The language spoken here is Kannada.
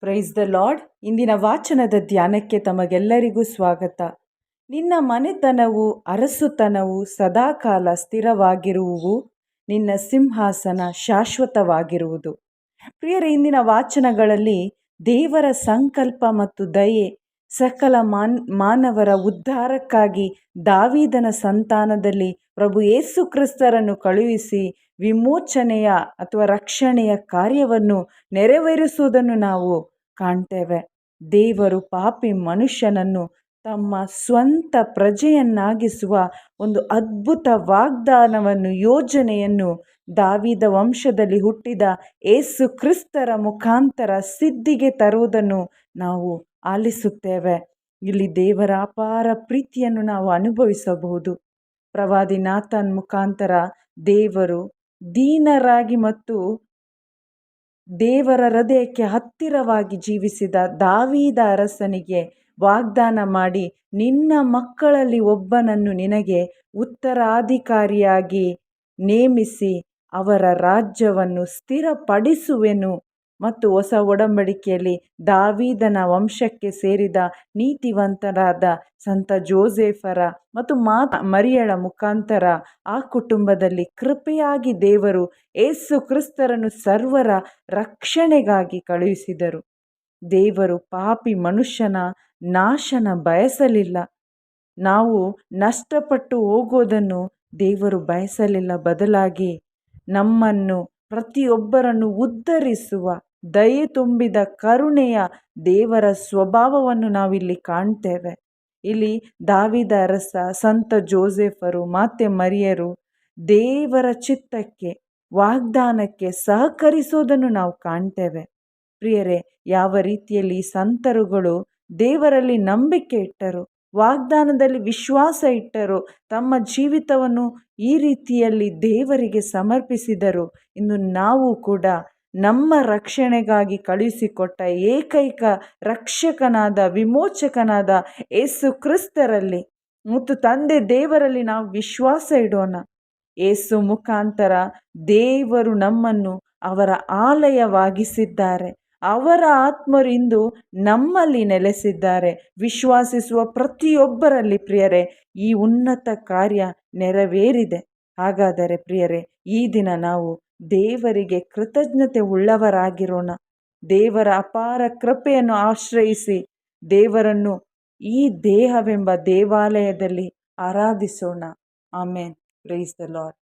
ಪ್ರೈಸ್ ದ ಲಾರ್ಡ್ ಇಂದಿನ ವಾಚನದ ಧ್ಯಾನಕ್ಕೆ ತಮಗೆಲ್ಲರಿಗೂ ಸ್ವಾಗತ. ನಿನ್ನ ಮನೆತನವು, ಅರಸುತನವು, ಸದಾಕಾಲ ಸ್ಥಿರವಾಗಿರುವುವು, ನಿನ್ನ ಸಿಂಹಾಸನ ಶಾಶ್ವತವಾಗಿರುವುದು. ಪ್ರಿಯರ, ಇಂದಿನ ವಾಚನಗಳಲ್ಲಿ ದೇವರ ಸಂಕಲ್ಪ ಮತ್ತು ದಯೆ, ಸಕಲ ಮಾನ್, ಮಾನವರ ಉದ್ಧಾರಕ್ಕಾಗಿ ದಾವಿದನ ಸಂತಾನದಲ್ಲಿ ಪ್ರಭು ಯೇಸು ಕ್ರಿಸ್ತರನ್ನು ಕಳುಹಿಸಿ ವಿಮೋಚನೆಯ ಅಥವಾ ರಕ್ಷಣೆಯ ಕಾರ್ಯವನ್ನು ನೆರವೇರಿಸುವುದನ್ನು ನಾವು ಕಾಣ್ತೇವೆ. ದೇವರು ಪಾಪಿ ಮನುಷ್ಯನನ್ನು ತಮ್ಮ ಸ್ವಂತ ಪ್ರಜೆಯನ್ನಾಗಿಸುವ ಒಂದು ಅದ್ಭುತ ವಾಗ್ದಾನವನ್ನು, ಯೋಜನೆಯನ್ನು ದಾವಿದ ವಂಶದಲ್ಲಿ ಹುಟ್ಟಿದ ಏಸು ಕ್ರಿಸ್ತರ ಮುಖಾಂತರ ಸಿದ್ಧಿಗೆ ತರುವುದನ್ನು ನಾವು ಆಲಿಸುತ್ತೇವೆ. ಇಲ್ಲಿ ದೇವರ ಅಪಾರ ಪ್ರೀತಿಯನ್ನು ನಾವು ಅನುಭವಿಸಬಹುದು. ಪ್ರವಾದಿ ನಾಥನ್ ಮುಖಾಂತರ ದೇವರು ದೀನರಾಗಿ ಮತ್ತು ದೇವರ ಹೃದಯಕ್ಕೆ ಹತ್ತಿರವಾಗಿ ಜೀವಿಸಿದ ದಾವೀದ ಅರಸನಿಗೆ ವಾಗ್ದಾನ ಮಾಡಿ, ನಿನ್ನ ಮಕ್ಕಳಲ್ಲಿ ಒಬ್ಬನನ್ನು ನಿನಗೆ ಉತ್ತರಾಧಿಕಾರಿಯಾಗಿ ನೇಮಿಸಿ ಅವರ ರಾಜ್ಯವನ್ನು ಸ್ಥಿರಪಡಿಸುವೆನು. ಮತ್ತು ಹೊಸ ಒಡಂಬಡಿಕೆಯಲ್ಲಿ ದಾವೀದನ ವಂಶಕ್ಕೆ ಸೇರಿದ ನೀತಿವಂತರಾದ ಸಂತ ಜೋಸೆಫರ ಮತ್ತು ಮಾ ಮರಿಯಳ ಮುಖಾಂತರ ಆ ಕುಟುಂಬದಲ್ಲಿ ಕೃಪೆಯಾಗಿ ದೇವರು ಏಸು ಕ್ರಿಸ್ತರನ್ನು ಸರ್ವರ ರಕ್ಷಣೆಗಾಗಿ ಕಳುಹಿಸಿದರು. ದೇವರು ಪಾಪಿ ಮನುಷ್ಯನ ನಾಶನ ಬಯಸಲಿಲ್ಲ. ನಾವು ನಷ್ಟಪಟ್ಟು ಹೋಗೋದನ್ನು ದೇವರು ಬಯಸಲಿಲ್ಲ. ಬದಲಾಗಿ ನಮ್ಮನ್ನು ಪ್ರತಿಯೊಬ್ಬರನ್ನು ಉದ್ಧರಿಸುವ ದಯೆ ತುಂಬಿದ ಕರುಣೆಯ ದೇವರ ಸ್ವಭಾವವನ್ನು ನಾವಿಲ್ಲಿ ಕಾಣ್ತೇವೆ. ಇಲ್ಲಿ ದಾವಿದ ಅರಸ, ಸಂತ ಜೋಸೆಫರು, ಮಾತೆ ಮರಿಯರು ದೇವರ ಚಿತ್ತಕ್ಕೆ, ವಾಗ್ದಾನಕ್ಕೆ ಸಹಕರಿಸೋದನ್ನು ನಾವು ಕಾಣ್ತೇವೆ. ಪ್ರಿಯರೇ, ಯಾವ ರೀತಿಯಲ್ಲಿ ಸಂತರುಗಳು ದೇವರಲ್ಲಿ ನಂಬಿಕೆ ಇಟ್ಟರು, ವಾಗ್ದಾನದಲ್ಲಿ ವಿಶ್ವಾಸ ಇಟ್ಟರು, ತಮ್ಮ ಜೀವಿತವನ್ನು ಈ ರೀತಿಯಲ್ಲಿ ದೇವರಿಗೆ ಸಮರ್ಪಿಸಿದರು, ಇನ್ನು ನಾವು ಕೂಡ ನಮ್ಮ ರಕ್ಷಣೆಗಾಗಿ ಕಳುಹಿಸಿಕೊಟ್ಟ ಏಕೈಕ ರಕ್ಷಕನಾದ, ವಿಮೋಚಕನಾದ ಏಸು ಕ್ರಿಸ್ತರಲ್ಲಿ, ಮತ್ತು ತಂದೆ ದೇವರಲ್ಲಿ ನಾವು ವಿಶ್ವಾಸ ಇಡೋಣ. ಏಸು ಮುಖಾಂತರ ದೇವರು ನಮ್ಮನ್ನು ಅವರ ಆಲಯವಾಗಿಸಿದ್ದಾರೆ. ಅವರ ಆತ್ಮರಿಂದು ನಮ್ಮಲ್ಲಿ ನೆಲೆಸಿದ್ದಾರೆ. ವಿಶ್ವಾಸಿಸುವ ಪ್ರತಿಯೊಬ್ಬರಲ್ಲಿ ಪ್ರಿಯರೇ, ಈ ಉನ್ನತ ಕಾರ್ಯ ನೆರವೇರಿದೆ. ಹಾಗಾದರೆ ಪ್ರಿಯರೇ, ಈ ದಿನ ನಾವು ದೇವರಿಗೆ ಕೃತಜ್ಞತೆ ಉಳ್ಳವರಾಗಿರೋಣ. ದೇವರ ಅಪಾರ ಕೃಪೆಯನ್ನು ಆಶ್ರಯಿಸಿ ದೇವರನ್ನು ಈ ದೇಹವೆಂಬ ದೇವಾಲಯದಲ್ಲಿ ಆರಾಧಿಸೋಣ. ಆಮೇನ್. Praise the lord